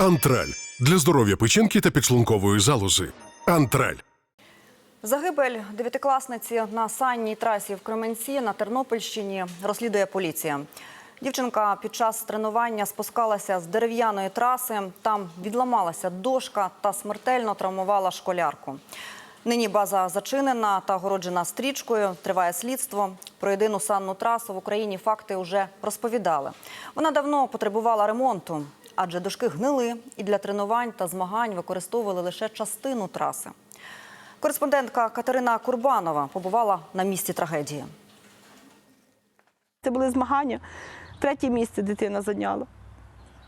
Антраль для здоров'я печінки та підшлункової залози. Антраль. Загибель дев'ятикласниці на санній трасі в Кременці на Тернопільщині розслідує поліція. Дівчинка під час тренування спускалася з дерев'яної траси. Там відламалася дошка та смертельно травмувала школярку. Нині база зачинена та огороджена стрічкою. Триває слідство. Про єдину санну трасу в Україні факти вже розповідали. Вона давно потребувала ремонту, адже дошки гнили і для тренувань та змагань використовували лише частину траси. Кореспондентка Катерина Курбанова побувала на місці трагедії. Це були змагання. Третє місце дитина зайняла.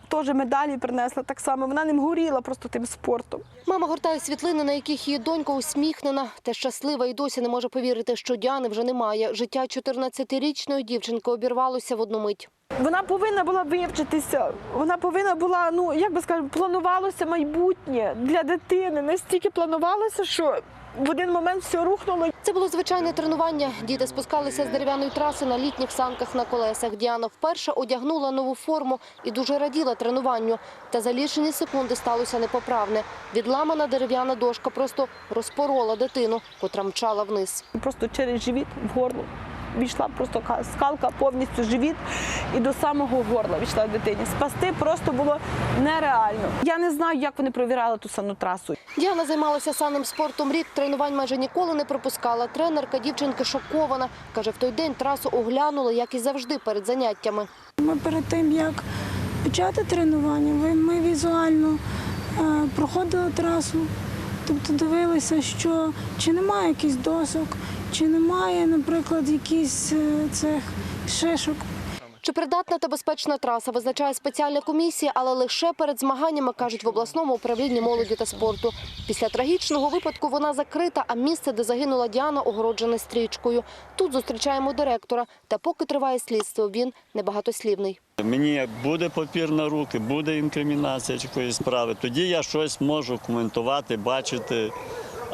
Теж медалі принесла так само. Вона ним горіла просто тим спортом. Мама гортає світлини, на яких її донька усміхнена та щаслива і досі не може повірити, що Діани вже немає. Життя 14-річної дівчинки обірвалося в одну мить. Вона повинна була вивчитися. Вона повинна була, ну як би сказати, планувалося майбутнє для дитини. Настільки планувалося, що в один момент все рухнуло. Це було звичайне тренування. Діти спускалися з дерев'яної траси на літніх санках на колесах. Діана вперше одягнула нову форму і дуже раділа тренуванню. Та за лічені секунди сталося непоправне. Відламана дерев'яна дошка просто розпорола дитину, котра мчала вниз. Просто через живіт в горло. Війшла просто скалка повністю живіт і до самого горла війшла дитині. Спасти просто було нереально. Я не знаю, як вони провіряли ту саму трасу. Діана займалася санним спортом рік, тренувань майже ніколи не пропускала. Тренерка дівчинки шокована. Каже, в той день трасу оглянула, як і завжди, перед заняттями. Ми перед тим, як почати тренування, ми візуально е, проходили трасу, тобто дивилися, що чи немає якихось досок, чи немає, наприклад, якихось е, цих шишок. Чи придатна та безпечна траса визначає спеціальна комісія, але лише перед змаганнями, кажуть в обласному управлінні молоді та спорту. Після трагічного випадку вона закрита, а місце, де загинула Діана, огороджене стрічкою. Тут зустрічаємо директора. Та поки триває слідство, він небагатослівний. Мені буде папір на руки, буде інкримінація якоїсь справи. Тоді я щось можу коментувати, бачити.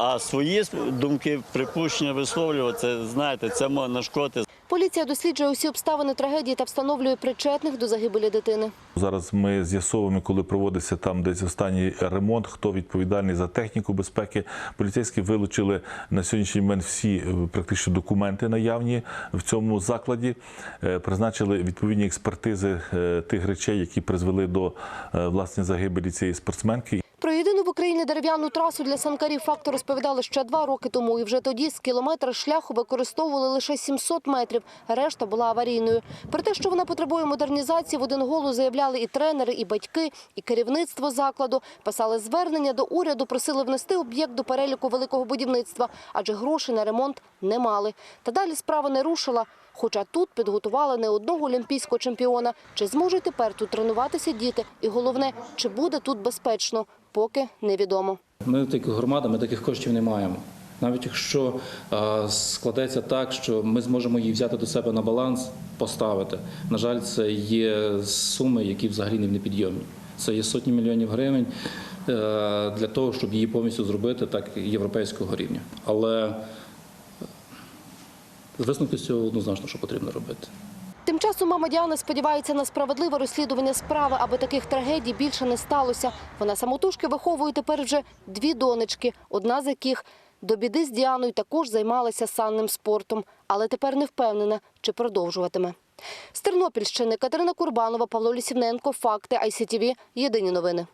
А свої думки, припущення висловлювати, знаєте, це може нашкодити. Поліція досліджує усі обставини трагедії та встановлює причетних до загибелі дитини. Зараз ми з'ясовуємо, коли проводиться там десь останній ремонт, хто відповідальний за техніку безпеки. Поліцейські вилучили на сьогоднішній момент всі е, практично документи наявні в цьому закладі. Е, Призначили відповідні експертизи е, тих речей, які призвели до власне загибелі цієї спортсменки. Про єдину в Україні дерев'яну трасу для санкарів факту розповідали ще два роки тому. І вже тоді з кілометра шляху використовували лише 700 метрів. Решта була аварійною. Про те, що вона потребує модернізації, в один голос заявляли і тренери, і батьки, і керівництво закладу. Писали звернення до уряду, просили внести об'єкт до переліку великого будівництва, адже грошей на ремонт не мали. Та далі справа не рушила. Хоча тут підготували не одного олімпійського чемпіона. Чи зможуть тепер тут тренуватися діти? І головне, чи буде тут безпечно, поки невідомо. Ми таких громада, ми таких коштів не маємо. Навіть якщо е, складеться так, що ми зможемо її взяти до себе на баланс, поставити. На жаль, це є суми, які взагалі не непідйомні. Це є сотні мільйонів гривень е, для того, щоб її повністю зробити так європейського рівня. Але висновки з цього однозначно, що потрібно робити. Часом мама Діани сподівається на справедливе розслідування справи, аби таких трагедій більше не сталося. Вона самотужки виховує тепер вже дві донечки, одна з яких до біди з Діаною також займалася санним спортом, але тепер не впевнена, чи продовжуватиме. З Тернопільщини Катерина Курбанова, Павло Лісівненко, Факти, ICTV, Єдині новини.